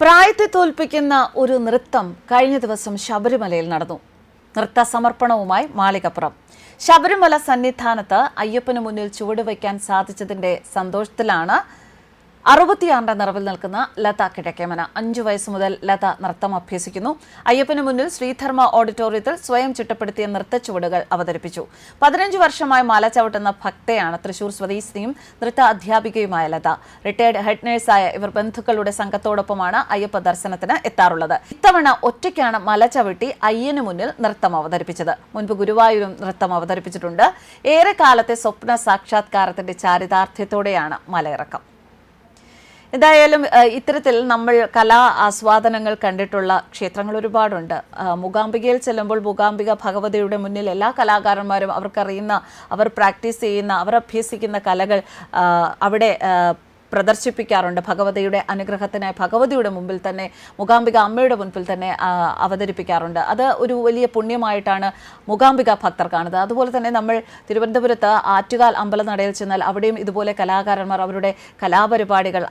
പ്രായത്തെ തോൽപ്പിക്കുന്ന ഒരു നൃത്തം കഴിഞ്ഞ ദിവസം ശബരിമലയിൽ നടന്നു. നൃത്ത സമർപ്പണവുമായി മാളികപ്പുറം. ശബരിമല സന്നിധാനത്ത് അയ്യപ്പന് മുന്നിൽ ചുവടുവയ്ക്കാൻ സാധിച്ചതിന്റെ സന്തോഷത്തിലാണ് അറുപത്തിയാറിന്റെ നിറവിൽ നിൽക്കുന്ന ലത കിഴക്കേമന. അഞ്ചു വയസ്സ് മുതൽ ലത നൃത്തം അഭ്യസിക്കുന്നു. അയ്യപ്പന് മുന്നിൽ ശ്രീധർമ്മ ഓഡിറ്റോറിയത്തിൽ സ്വയം ചിട്ടപ്പെടുത്തിയ നൃത്ത ചുവടുകൾ അവതരിപ്പിച്ചു. പതിനഞ്ച് വർഷമായി മാല ചവിട്ടുന്ന ഭക്തയാണ് തൃശൂർ സ്വദേശിനിയും നൃത്ത അധ്യാപികയുമായ ലത. റിട്ടയർഡ് ഹെഡ് നേഴ്സായ ഇവർ ബന്ധുക്കളുടെ സംഘത്തോടൊപ്പമാണ് അയ്യപ്പ ദർശനത്തിന് എത്താറുള്ളത്. ഇത്തവണ ഒറ്റയ്ക്കാണ് മല ചവിട്ടി അയ്യന് മുന്നിൽ നൃത്തം അവതരിപ്പിച്ചത്. മുൻപ് ഗുരുവായൂരും നൃത്തം അവതരിപ്പിച്ചിട്ടുണ്ട്. ഏറെ കാലത്തെ സ്വപ്ന സാക്ഷാത്കാരത്തിന്റെ ചാരിതാർത്ഥ്യത്തോടെയാണ് മലയിറക്കം. എന്തായാലും ഇത്തരത്തിൽ നമ്മൾ കലാ ആസ്വാദനങ്ങൾ കണ്ടിട്ടുള്ള ക്ഷേത്രങ്ങൾ ഒരുപാടുണ്ട്. മൂകാംബികയിൽ ചെല്ലുമ്പോൾ മൂകാംബിക ഭഗവതിയുടെ മുന്നിൽ എല്ലാ കലാകാരന്മാരും അവർക്കറിയുന്ന അവർ പ്രാക്ടീസ് ചെയ്യുന്ന അവർ അഭ്യസിക്കുന്ന കലകൾ അവിടെ പ്രദർശിപ്പിക്കാറുണ്ട്. ഭഗവതിയുടെ അനുഗ്രഹത്തിനായി ഭഗവതിയുടെ മുമ്പിൽ തന്നെ മൂകാംബിക അമ്മയുടെ മുൻപിൽ തന്നെ അവതരിപ്പിക്കാറുണ്ട്. അത് ഒരു വലിയ പുണ്യമായിട്ടാണ് മൂകാംബിക ഭക്തർ കാണുന്നത്. അതുപോലെ തന്നെ നമ്മൾ തിരുവനന്തപുരത്ത് ആറ്റുകാൽ അമ്പലനടയിൽ ചെന്നാൽ അവിടെയും ഇതുപോലെ കലാകാരന്മാർ അവരുടെ കലാപരിപാടികൾ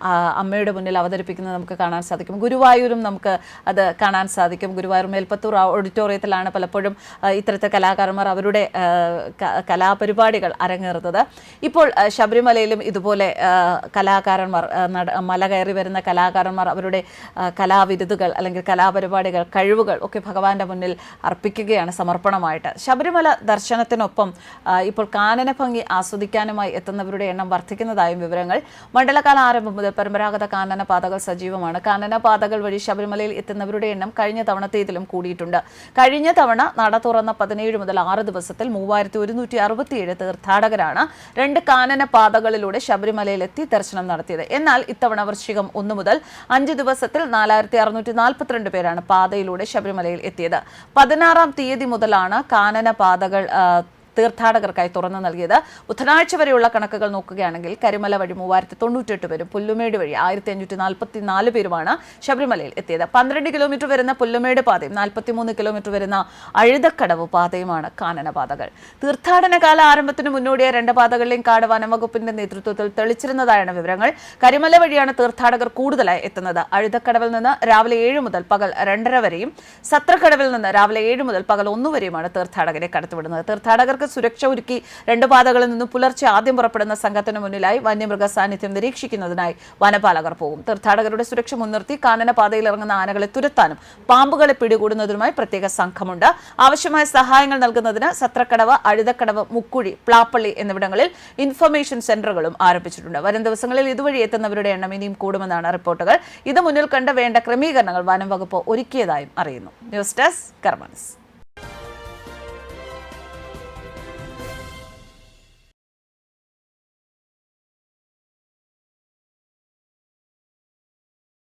അമ്മയുടെ മുന്നിൽ അവതരിപ്പിക്കുന്നത് നമുക്ക് കാണാൻ സാധിക്കും. ഗുരുവായൂരും നമുക്ക് അത് കാണാൻ സാധിക്കും. ഗുരുവായൂർ മേൽപ്പത്തൂർ ഓഡിറ്റോറിയത്തിലാണ് പലപ്പോഴും ഇത്തരത്തെ കലാകാരന്മാർ അവരുടെ കലാപരിപാടികൾ അരങ്ങേറുന്നത്. ഇപ്പോൾ ശബരിമലയിലും ഇതുപോലെ ആ, കലാകാരന്മാർ മല കയറി വരുന്ന കലാകാരന്മാർ അവരുടെ കലാവിരുതുകൾ അല്ലെങ്കിൽ കലാപരിപാടികൾ കഴിവുകൾ ഒക്കെ ഭഗവാന്റെ മുന്നിൽ അർപ്പിക്കുകയാണ് സമർപ്പണമായിട്ട്. ശബരിമല ദർശനത്തിനൊപ്പം ഇപ്പോൾ കാനന ഭംഗി ആസ്വദിക്കാനുമായി എത്തുന്നവരുടെ എണ്ണം വർദ്ധിക്കുന്നതായും വിവരങ്ങൾ. മണ്ഡലകാല ആരംഭം മുതൽ പരമ്പരാഗത കാനന പാതകൾ സജീവമാണ്. കാനന പാതകൾ വഴി ശബരിമലയിൽ എത്തുന്നവരുടെ എണ്ണം കഴിഞ്ഞ തവണത്തേതിലും കൂടിയിട്ടുണ്ട്. കഴിഞ്ഞ തവണ നട തുറന്ന പതിനേഴ് മുതൽ ആറ് ദിവസത്തിൽ മൂവായിരത്തി ഒരുന്നൂറ്റി അറുപത്തിയേഴ് തീർത്ഥാടകരാണ് രണ്ട് കാനന പാതകളിലൂടെ ശബരിമലയിൽ എത്തി ദർശനം നടത്തിയത്. എന്നാൽ ഇത്തവണ വൃശ്ചികം ഒന്ന് മുതൽ അഞ്ച് ദിവസത്തിൽ നാലായിരത്തി അറുന്നൂറ്റി നാൽപ്പത്തിരണ്ട് പേരാണ് പാതയിലൂടെ ശബരിമലയിൽ എത്തിയത്. പതിനാറാം തീയതി മുതലാണ് കാനന പാതകൾ തീർത്ഥാടകർക്കായി തുറന്നു നൽകിയത്. ബുധനാഴ്ച വരെയുള്ള കണക്കുകൾ നോക്കുകയാണെങ്കിൽ കരിമല വഴി മൂവായിരത്തി തൊണ്ണൂറ്റെട്ട് പേരും പുല്ലുമേട് വഴി ആയിരത്തി അഞ്ഞൂറ്റി നാൽപ്പത്തി നാല് പേരുമാണ് ശബരിമലയിൽ എത്തിയത്. പന്ത്രണ്ട് കിലോമീറ്റർ വരുന്ന പുല്ലുമേട് പാതയും നാൽപ്പത്തിമൂന്ന് കിലോമീറ്റർ വരുന്ന അഴുതക്കടവ് പാതയുമാണ് കാനനപാതകൾ തീർത്ഥാടന കാല ആരംഭത്തിന് മുന്നോടിയായി രണ്ട് പാതകളിലെയും കാട് വനംവകുപ്പിന്റെ നേതൃത്വത്തിൽ തെളിച്ചിരുന്നതായാണ് വിവരങ്ങൾ. കരിമല വഴിയാണ് തീർത്ഥാടകർ കൂടുതലായി എത്തുന്നത്. അഴുതക്കടവിൽ നിന്ന് രാവിലെ ഏഴ് മുതൽ പകൽ രണ്ടര വരെയും സത്രക്കടവിൽ നിന്ന് രാവിലെ ഏഴ് മുതൽ പകൽ ഒന്നു വരെയുമാണ് തീർത്ഥാടകരെ കടത്തിവിടുന്നത്. തീർത്ഥാടകർക്ക് സുരക്ഷ ഒരുക്കി രണ്ട് പാതകളിൽ നിന്നും പുലർച്ചെ ആദ്യം പുറപ്പെടുന്ന സംഘത്തിന് മുന്നിലായി വന്യമൃഗ സാന്നിധ്യം നിരീക്ഷിക്കുന്നതിനായി വനപാലകർ പോകും. തീർത്ഥാടകരുടെ സുരക്ഷ മുൻനിർത്തി കാനന പാതയിൽ ഇറങ്ങുന്ന ആനകളെ തുരത്താനും പാമ്പുകളെ പിടികൂടുന്നതിനുമായി പ്രത്യേക സംഘമുണ്ട്. ആവശ്യമായ സഹായങ്ങൾ നൽകുന്നതിന് സത്രക്കടവ് അഴുതക്കടവ് മുക്കുഴി പ്ലാപ്പള്ളി എന്നിവിടങ്ങളിൽ ഇൻഫർമേഷൻ സെന്ററുകളും ആരംഭിച്ചിട്ടുണ്ട്. വരും ദിവസങ്ങളിൽ ഇതുവഴി എത്തുന്നവരുടെ എണ്ണം ഇനിയും കൂടുമെന്നാണ് റിപ്പോർട്ടുകൾ. ഇത് മുന്നിൽ കണ്ട് വേണ്ട ക്രമീകരണങ്ങൾ വനം വകുപ്പ് ഒരുക്കിയതായും അറിയുന്നു. News desk കർമ്മൻസ്